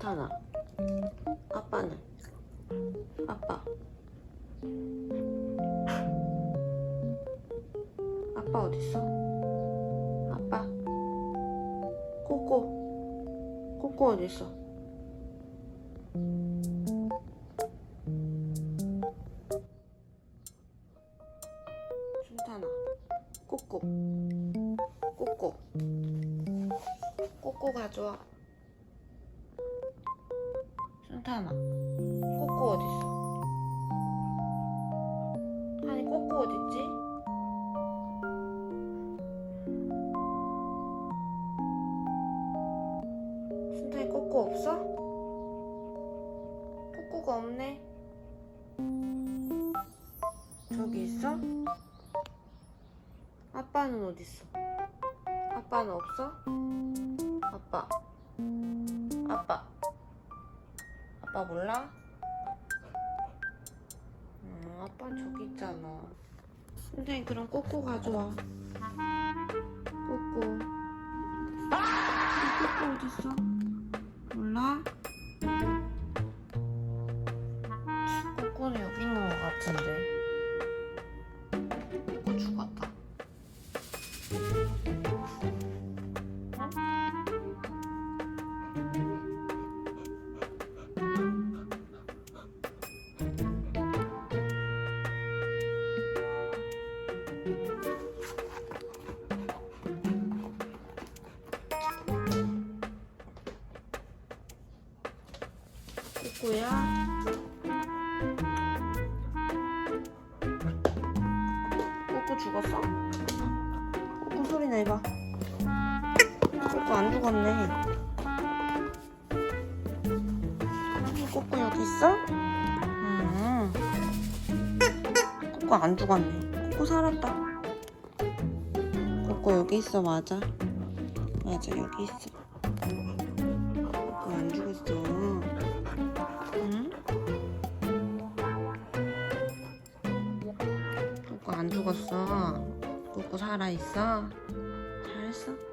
괜찮아. 아빠는? 아빠. 아빠 어딨어? 꼬꼬. 꼬꼬 어딨어? 순탄아. 꼬꼬. 꼬꼬. 꼬꼬 가져와. 순탄아. 꼬꼬 어딨어? 순탄이 꼬꼬 없어? 꼬꼬가 없네. 저기 있어? 아빠는 어딨어? 아빠는 없어? 아빠. 아빠. 아빠 몰라? 음, 아빠 저기 있잖아. 선생님 그럼 꼬꼬 가져와. 꼬꼬. 꼬꼬 어딨어? 몰라? 꼬 꼬꼬야. 꼬꼬 죽었어? 꼬꼬 소리 내봐. 꼬꼬 안 죽었네. 아니, 꼬꼬 여기 있어? 음. 꼬꼬 안 죽었네. 꼬꼬 살았다. 꼬꼬 여기 있어, 맞아. 맞아, 여기 있어. 꼬꼬 안 죽었어. 안 죽었어. 꼬꼬 살아있어. 잘했어.